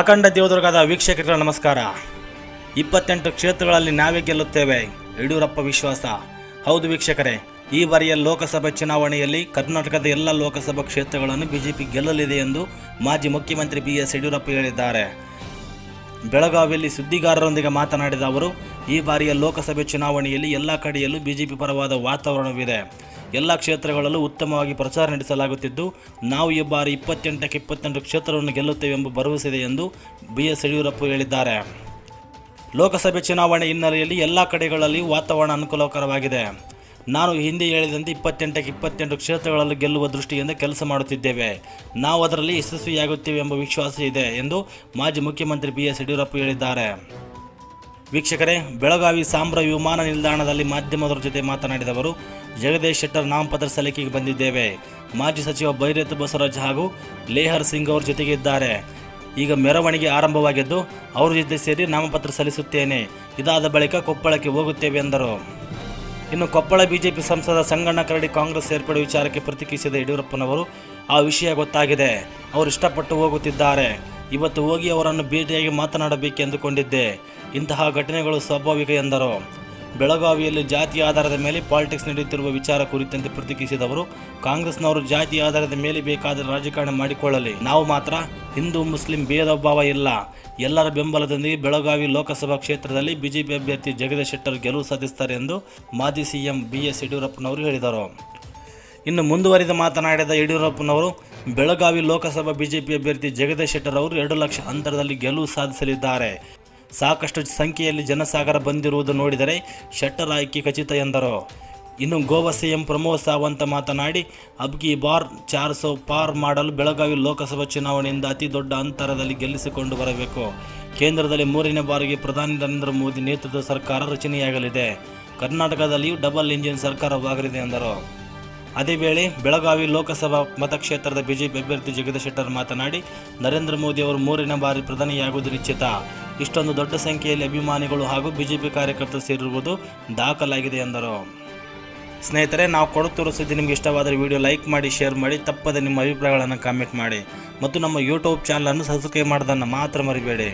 ಅಖಂಡ ದೇವದುರ್ಗದ ವೀಕ್ಷಕರಿಗೆ ನಮಸ್ಕಾರ. ಇಪ್ಪತ್ತೆಂಟು ಕ್ಷೇತ್ರಗಳಲ್ಲಿ ನಾವೇ ಗೆಲ್ಲುತ್ತೇವೆ. ಯಡಿಯೂರಪ್ಪ ವಿಶ್ವಾಸ. ಹೌದು ವೀಕ್ಷಕರೇ, ಈ ಬಾರಿಯ ಲೋಕಸಭೆ ಚುನಾವಣೆಯಲ್ಲಿ ಕರ್ನಾಟಕದ ಎಲ್ಲ ಲೋಕಸಭಾ ಕ್ಷೇತ್ರಗಳನ್ನು ಬಿಜೆಪಿ ಗೆಲ್ಲಲಿದೆ ಎಂದು ಮಾಜಿ ಮುಖ್ಯಮಂತ್ರಿ ಬಿ ಎಸ್ ಯಡಿಯೂರಪ್ಪ ಹೇಳಿದ್ದಾರೆ. ಬೆಳಗಾವಿಯಲ್ಲಿ ಸುದ್ದಿಗಾರರೊಂದಿಗೆ ಮಾತನಾಡಿದ ಅವರು, ಈ ಬಾರಿಯ ಲೋಕಸಭೆ ಚುನಾವಣೆಯಲ್ಲಿ ಎಲ್ಲ ಕಡೆಯಲ್ಲೂ ಬಿಜೆಪಿ ಪರವಾದ ವಾತಾವರಣವಿದೆ. ಎಲ್ಲ ಕ್ಷೇತ್ರಗಳಲ್ಲೂ ಉತ್ತಮವಾಗಿ ಪ್ರಚಾರ ನಡೆಸಲಾಗುತ್ತಿದ್ದು, ನಾವು ಈ ಬಾರಿ ಇಪ್ಪತ್ತೆಂಟಕ್ಕೆ ಇಪ್ಪತ್ತೆಂಟು ಕ್ಷೇತ್ರವನ್ನು ಗೆಲ್ಲುತ್ತೇವೆ ಎಂಬ ಭರವಸೆ ಇದೆ ಎಂದು ಬಿ ಎಸ್ ಯಡಿಯೂರಪ್ಪ ಹೇಳಿದ್ದಾರೆ. ಲೋಕಸಭೆ ಚುನಾವಣೆ ಹಿನ್ನೆಲೆಯಲ್ಲಿ ಎಲ್ಲ ಕಡೆಗಳಲ್ಲಿ ವಾತಾವರಣ ಅನುಕೂಲಕರವಾಗಿದೆ. ನಾನು ಹಿಂದೆ ಹೇಳಿದಂತೆ ಇಪ್ಪತ್ತೆಂಟಕ್ಕೆ ಇಪ್ಪತ್ತೆಂಟು ಕ್ಷೇತ್ರಗಳಲ್ಲಿ ಗೆಲ್ಲುವ ದೃಷ್ಟಿಯಿಂದ ಕೆಲಸ ಮಾಡುತ್ತಿದ್ದೇವೆ. ನಾವು ಅದರಲ್ಲಿ ಯಶಸ್ವಿಯಾಗುತ್ತೇವೆ ಎಂಬ ವಿಶ್ವಾಸ ಇದೆ ಎಂದು ಮಾಜಿ ಮುಖ್ಯಮಂತ್ರಿ ಬಿ ಎಸ್ ಯಡಿಯೂರಪ್ಪ ಹೇಳಿದ್ದಾರೆ. ವೀಕ್ಷಕರೇ, ಬೆಳಗಾವಿ ಸಾಂಬ್ರ ವಿಮಾನ ನಿಲ್ದಾಣದಲ್ಲಿ ಮಾಧ್ಯಮದವರ ಜೊತೆ ಮಾತನಾಡಿದವರು ಜಗದೀಶ್ ಶೆಟ್ಟರ್ ನಾಮಪತ್ರ ಸಲ್ಲಿಕೆಗೆ ಬಂದಿದ್ದೇವೆ. ಮಾಜಿ ಸಚಿವ ಭೈರತ್ ಬಸವರಾಜ್ ಹಾಗೂ ಲೇಹರ್ ಸಿಂಗ್ ಅವರ ಜೊತೆಗೆ ಇದ್ದಾರೆ. ಈಗ ಮೆರವಣಿಗೆ ಆರಂಭವಾಗಿದ್ದು, ಅವರ ಜೊತೆ ಸೇರಿ ನಾಮಪತ್ರ ಸಲ್ಲಿಸುತ್ತೇನೆ. ಇದಾದ ಬಳಿಕ ಕೊಪ್ಪಳಕ್ಕೆ ಹೋಗುತ್ತೇವೆ ಎಂದರು. ಇನ್ನು ಕೊಪ್ಪಳ ಬಿಜೆಪಿ ಸಂಸದ ಸಂಗಣ್ಣ ಕರಡಿ ಕಾಂಗ್ರೆಸ್ ಸೇರ್ಪಡೆ ವಿಚಾರಕ್ಕೆ ಪ್ರತಿಕ್ರಿಯಿಸಿದ ಯಡಿಯೂರಪ್ಪನವರು, ಆ ವಿಷಯ ಗೊತ್ತಾಗಿದೆ. ಅವರು ಇಷ್ಟಪಟ್ಟು ಹೋಗುತ್ತಿದ್ದಾರೆ. ಇವತ್ತು ಹೋಗಿ ಅವರನ್ನು ಭೇಟಿಯಾಗಿ ಮಾತನಾಡಬೇಕೆಂದುಕೊಂಡಿದ್ದೆ ಇಂತಹ ಘಟನೆಗಳು ಸ್ವಾಭಾವಿಕ ಎಂದರು. ಬೆಳಗಾವಿಯಲ್ಲಿ ಜಾತಿ ಆಧಾರದ ಮೇಲೆ ಪಾಲಿಟಿಕ್ಸ್ ನಡೆಯುತ್ತಿರುವ ವಿಚಾರ ಕುರಿತಂತೆ ಪ್ರತಿಕ್ರಿಯಿಸಿದವರು ಕಾಂಗ್ರೆಸ್ನವರು ಜಾತಿ ಆಧಾರದ ಮೇಲೆ ಬೇಕಾದ ರಾಜಕಾರಣ ಮಾಡಿಕೊಳ್ಳಲಿ. ನಾವು ಮಾತ್ರ ಹಿಂದೂ, ಮುಸ್ಲಿಂ ಭೇದ ಭಾವ ಇಲ್ಲ. ಎಲ್ಲರ ಬೆಂಬಲದೊಂದಿಗೆ ಬೆಳಗಾವಿ ಲೋಕಸಭಾ ಕ್ಷೇತ್ರದಲ್ಲಿ ಬಿಜೆಪಿ ಅಭ್ಯರ್ಥಿ ಜಗದೀಶ್ ಶೆಟ್ಟರ್ ಗೆಲುವು ಸಾಧಿಸುತ್ತಾರೆ ಎಂದು ಮಾಜಿ ಸಿಎಂ ಬಿ ಎಸ್ ಯಡಿಯೂರಪ್ಪನವರು ಹೇಳಿದರು. ಇನ್ನು ಮುಂದುವರಿದು ಮಾತನಾಡಿದ ಯಡಿಯೂರಪ್ಪನವರು ಬೆಳಗಾವಿ ಲೋಕಸಭಾ ಬಿಜೆಪಿ ಅಭ್ಯರ್ಥಿ ಜಗದೀಶ್ ಶೆಟ್ಟರ್ ಅವರು ಎರಡು ಲಕ್ಷ ಅಂತರದಲ್ಲಿ ಗೆಲುವು ಸಾಧಿಸಲಿದ್ದಾರೆ. ಸಾಕಷ್ಟು ಸಂಖ್ಯೆಯಲ್ಲಿ ಜನಸಾಗರ ಬಂದಿರುವುದು ನೋಡಿದರೆ ಶೆಟ್ಟರ್ ಆಯ್ಕೆ ಖಚಿತ ಎಂದರು. ಇನ್ನು ಗೋವಾ ಸಿಎಂ ಪ್ರಮೋದ್ ಸಾವಂತ ಮಾತನಾಡಿ ಅಬ್ಕಿ ಬಾರ್ ಚಾರ್ ಸೋ ಪಾರ್ ಮಾಡಲು ಬೆಳಗಾವಿ ಲೋಕಸಭಾ ಚುನಾವಣೆಯಿಂದ ಅತಿ ದೊಡ್ಡ ಅಂತರದಲ್ಲಿ ಗೆಲ್ಲಿಸಿಕೊಂಡು ಬರಬೇಕು. ಕೇಂದ್ರದಲ್ಲಿ ಮೂರನೇ ಬಾರಿಗೆ ಪ್ರಧಾನಿ ನರೇಂದ್ರ ಮೋದಿ ನೇತೃತ್ವದ ಸರ್ಕಾರ ರಚನೆಯಾಗಲಿದೆ. ಕರ್ನಾಟಕದಲ್ಲಿಯೂ ಡಬಲ್ ಇಂಜಿನ್ ಸರ್ಕಾರವಾಗಲಿದೆ ಎಂದರು. ಅದೇ ವೇಳೆ ಬೆಳಗಾವಿ ಲೋಕಸಭಾ ಮತಕ್ಷೇತ್ರದ ಬಿಜೆಪಿ ಅಭ್ಯರ್ಥಿ ಜಗದೀಶ್ ಶೆಟ್ಟರ್ ಮಾತನಾಡಿ, ನರೇಂದ್ರ ಮೋದಿ ಅವರು ಮೂರನೇ ಬಾರಿ ಪ್ರಧಾನಿಯಾಗುವುದು ನಿಶ್ಚಿತ. ಇಷ್ಟೊಂದು ದೊಡ್ಡ ಸಂಖ್ಯೆಯಲ್ಲಿ ಅಭಿಮಾನಿಗಳು ಹಾಗೂ ಬಿಜೆಪಿ ಕಾರ್ಯಕರ್ತರು ಸೇರಿರುವುದು ದಾಖಲಾಗಿದೆ ಎಂದರು. ಸ್ನೇಹಿತರೆ, ನಾವು ಕೊಡುತ್ತಿರುವ ಸುದ್ದಿ ನಿಮಗೆ ಇಷ್ಟವಾದರೆ ವಿಡಿಯೋ ಲೈಕ್ ಮಾಡಿ, ಶೇರ್ ಮಾಡಿ, ತಪ್ಪದೆ ನಿಮ್ಮ ಅಭಿಪ್ರಾಯಗಳನ್ನು ಕಾಮೆಂಟ್ ಮಾಡಿ. ಮತ್ತು ನಮ್ಮ ಯೂಟ್ಯೂಬ್ ಚಾನಲನ್ನು ಸಬ್ಸ್ಕ್ರೈಬ್ ಮಾಡೋದನ್ನು ಮಾತ್ರ ಮರಿಬೇಡಿ.